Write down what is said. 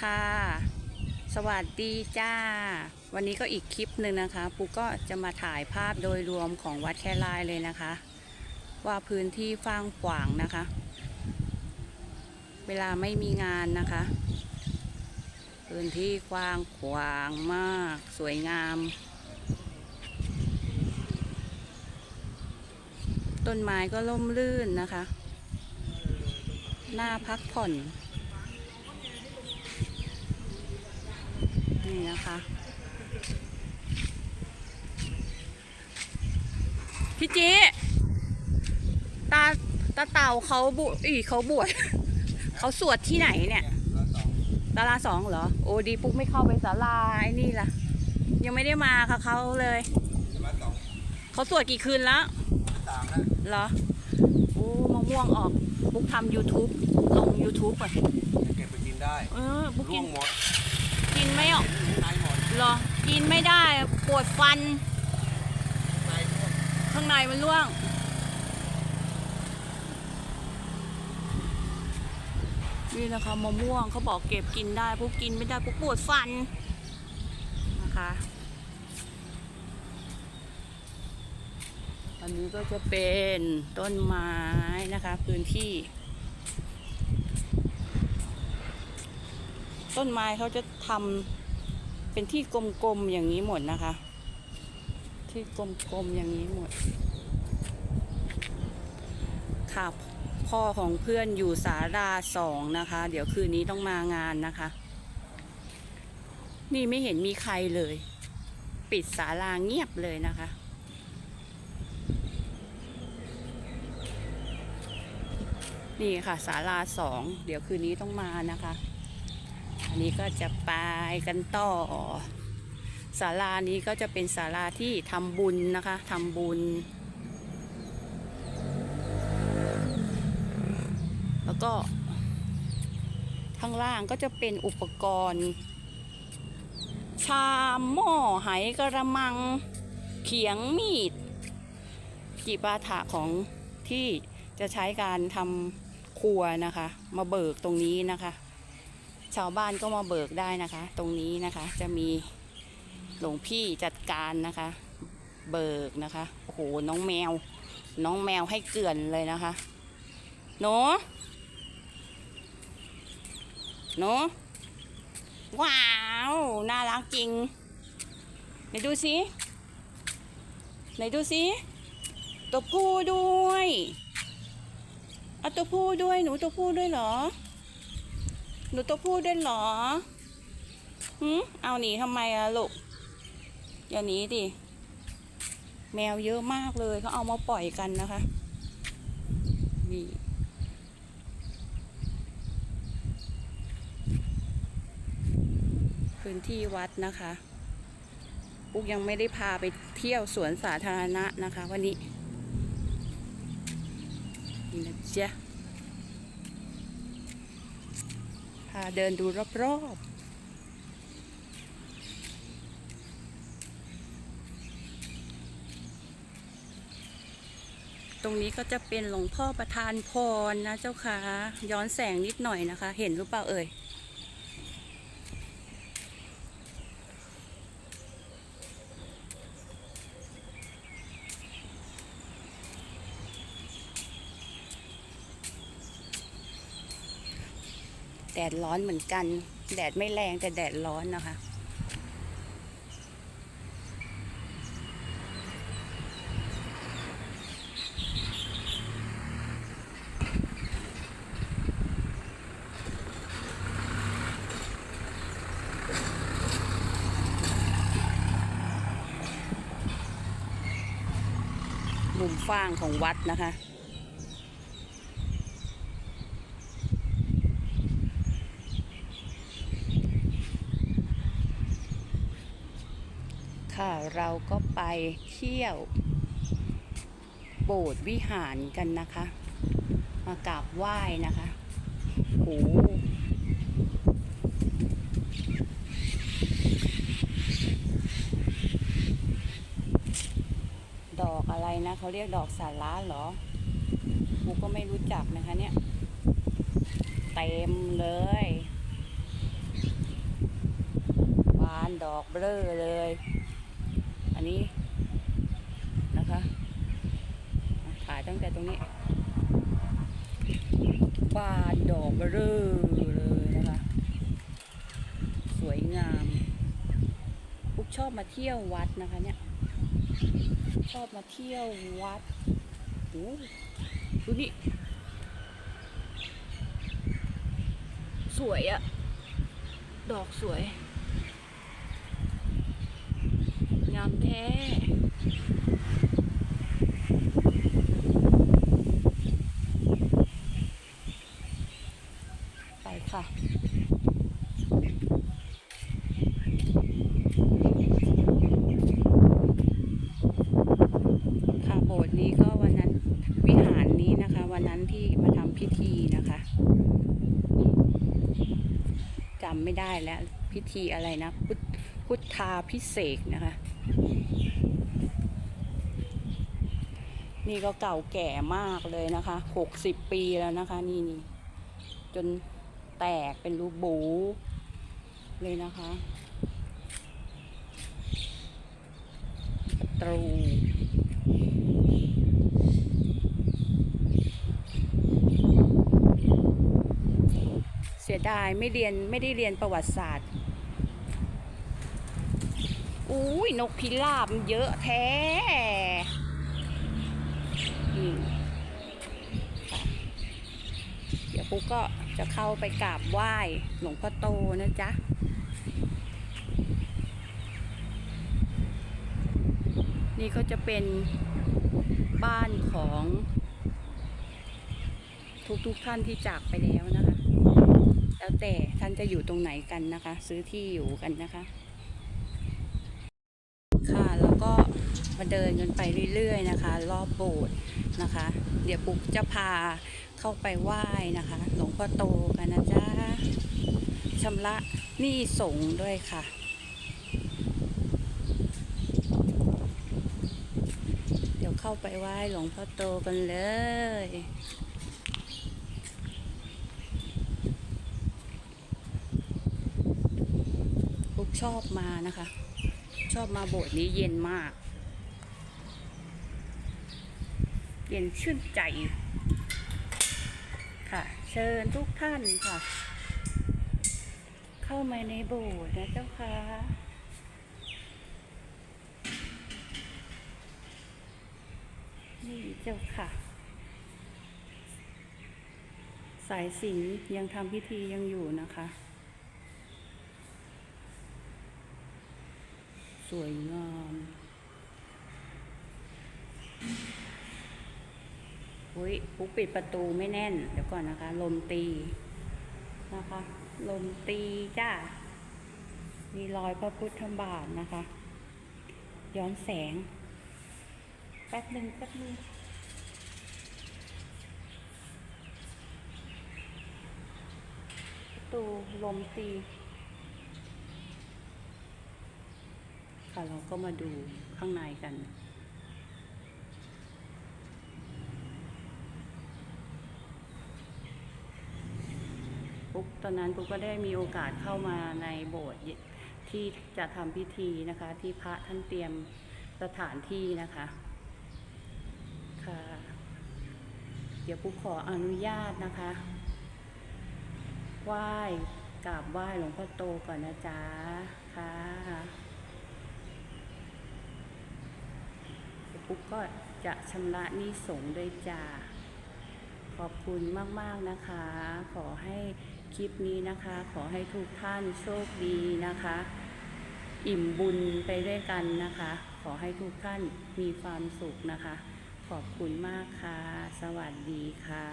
ค่ะ สวัสดีจ้า วันนี้ก็อีกคลิปหนึ่งนะคะปูก็จะมาถ่ายภาพโดยรวมของวัดแคลายเลยนะคะ ว่าพื้นที่ฟ้างขวางนะคะ เวลาไม่มีงานนะคะ พื้นที่กว้างขวางมาก สวยงาม ต้นไม้ก็ร่มรื่นนะคะน่าพักผ่อน นี่นะคะ พี่จีตาตาเต่าเขาบุอีเขาบวชเขาสวดที่ไหนเนี่ยศาลาสองเหรอ โอ้ดีปุ๊กไม่เข้าไปศาลาไอ้นี่ล่ะ ยังไม่ได้มาค่ะเขาเลยมาสองเขาสวดกี่คืนแล้วสามแล้วเหรอโอ้มะม่วงออกปุ๊กทำ YouTube ลง YouTube ก่อนเก็บไปกินได้เออปุ๊กร่กิวนงหมดกิ นไม่ออกหรอ กินไม่ได้ปวดฟัน ข้างในมันร่วง นี่นะคะมะม่วงเขาบอกเก็บกินได้พวกกินไม่ได้พวกปวดฟันนะคะอันนี้ก็จะเป็นต้นไม้นะคะ พื้นที่ ต้นไม้เขาจะทำเป็นที่กลมๆอย่างนี้หมดนะคะ ที่กลมๆอย่างนี้หมด ค่ะพ่อของเพื่อนอยู่สาราสองนะคะ เดี๋ยวคืนนี้ต้องมางานนะคะ นี่ไม่เห็นมีใครเลย ปิดศาลาเงียบเลยนะคะนี่ค่ะศาลาสอง เดี๋ยวคืนนี้ต้องมานะคะ อันนี้ก็จะไปกันต่อศาลานี้ก็จะเป็นศาลาที่ทำบุญนะคะทำบุญ แล้วก็ข้างล่างก็จะเป็นอุปกรณ์ ชามหม้อไหกระมัง เขียงมีดกีบาถะของที่จะใช้การทำครัวนะคะ มาเบิกตรงนี้นะคะ ชาวบ้านก็มาเบิกได้นะคะ ตรงนี้นะคะจะมีหลวงพี่จัดการนะคะ เบิกนะคะโอ้โหน้องแมว น้องแมวให้เกลื่อนเลยนะคะหนูหนูว้าว น่ารักจริงไหนดูสิไหนดูสิตัวผู้ด้วยเอาตัวผู้ด้วยหนูตัวผู้ด้วยเหรอ หนูตัวผู้ด้วยเหรอหืมเอาหนีทำไมอะลูกอย่าหนีดิ แมวเยอะมากเลยเขาเอามาปล่อยกันนะคะ นี่พื้นที่วัดนะคะปุ๊กยังไม่ได้พาไปเที่ยวสวนสาธารณะนะคะ วันนี้ นี่นะจ๊ะ พาเดินดูรอบๆตรงนี้ก็จะเป็นหลวงพ่อประธานพรนะเจ้าค่ะย้อนแสงนิดหน่อยนะคะ เห็นหรือเปล่าเอ่ย แดดร้อนเหมือนกัน แดดไม่แรงแต่แดดร้อนนะคะ มุมฟ้างของวัดนะคะ ค่ะ เราก็ไปเที่ยว โบสถ์วิหารกันนะคะ มากราบไหว้นะคะโอ้โหดอกอะไรนะเขาเรียกดอกสาระเหรอกูก็ไม่รู้จักนะคะเนี่ย เต็มเลยบานดอกเบลอเลย นี้นะคะถ่ายตั้งแต่ตรงนี้บานดอกเบลอเลยนะคะ สวยงามปุ๊กชอบมาเที่ยววัดนะคะเนี่ย ชอบมาเที่ยววัดโอ้ดูนี่ สวยอะ ดอกสวย งามแท้ไปค่ะค่ะโบสถ์นี้ก็วันนั้นวิหารนี้นะคะ วันนั้นที่มาทำพิธีนะคะจำไม่ได้แล้วพิธีอะไรนะ พุทธาพิเศษนะคะ นี่ก็เก่าแก่มากเลยนะคะหกสิบปีแล้วนะคะนี่นี่จนแตกเป็นรูบูเลยนะคะประตูเสียดายไม่เรียนไม่ได้เรียนประวัติศาสตร์ อุ้ยนกพิราบมันเยอะแท้เดี๋ยวปุ๊กก็จะเข้าไปกราบไหว้หลวงพ่อโตนะจ๊ะนี่ก็จะเป็นบ้านของทุกๆท่านที่จากไปแล้วนะคะ แล้วแต่ท่านจะอยู่ตรงไหนกันนะคะ ซื้อที่อยู่กันนะคะ ค่ะ แล้วก็มาเดินกันไปเรื่อยๆนะคะ รอบโบสถ์นะคะ เดี๋ยวปุ๊กจะพาเข้าไปไหว้นะคะ หลวงพ่อโตกันนะจ๊ะชำระหนี้สงด้วยค่ะเดี๋ยวเข้าไปไหว้หลวงพ่อโตกันเลย ปุ๊กชอบมานะคะ ชอบมาโบสถ์นี้เย็นมาก เย็นชื่นใจ ค่ะ เชิญทุกท่านค่ะ เข้ามาในโบสถ์นะเจ้าค่ะนี่เจ้าค่ะ สายสิญจนยังทำพิธียังอยู่นะคะ วยงาม อุ้ยปุ๊กปิดประตูไม่แน่น เดี๋ยวก่อนนะคะ ลมตีนะคะ ลมตีจ้า มีรอยพระพุทธบาทนะคะ ย้อนแสง แป๊บหนึ่งแป๊บหนึ่งประตูลมตี ค่ะเราก็มาดูข้างในกัน ปุ๊กตอนนั้นปุ๊กก็ได้มีโอกาสเข้ามาในโบสถ์ที่จะทำพิธีนะคะ ที่พระท่านเตรียมสถานที่นะคะค่ะเดี๋ยวปุ๊กขออนุญาตนะคะไหว้กราบไหว้หลวงพ่อโตก่อนนะจ๊ะค่ะ ปุ๊กก็จะชำระหนี้สงด้วยจ้าขอบคุณมาก ๆ นะคะ ขอให้คลิปนี้นะคะ ขอให้ทุกท่านโชคดีนะคะ อิ่มบุญไปด้วยกันนะคะ ขอให้ทุกท่านมีความสุขนะคะ ขอบคุณมากค่ะ สวัสดีค่ะ